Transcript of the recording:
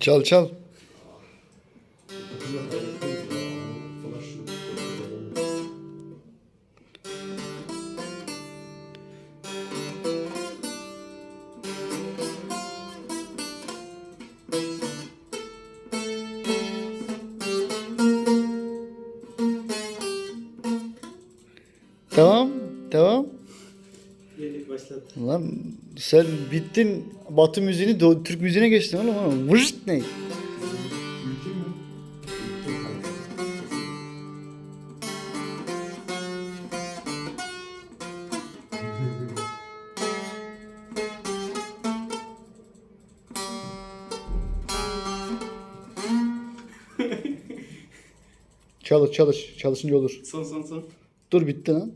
Çal çal. Tamam, tamam. Birlik başladı. Lan sen bittin Batı müziğini Do- Türk müziğine geçtin oğlum. oğlum. Vırt ne? Çalış çalış. Çalışınca olur. Son son son. Dur bitti lan.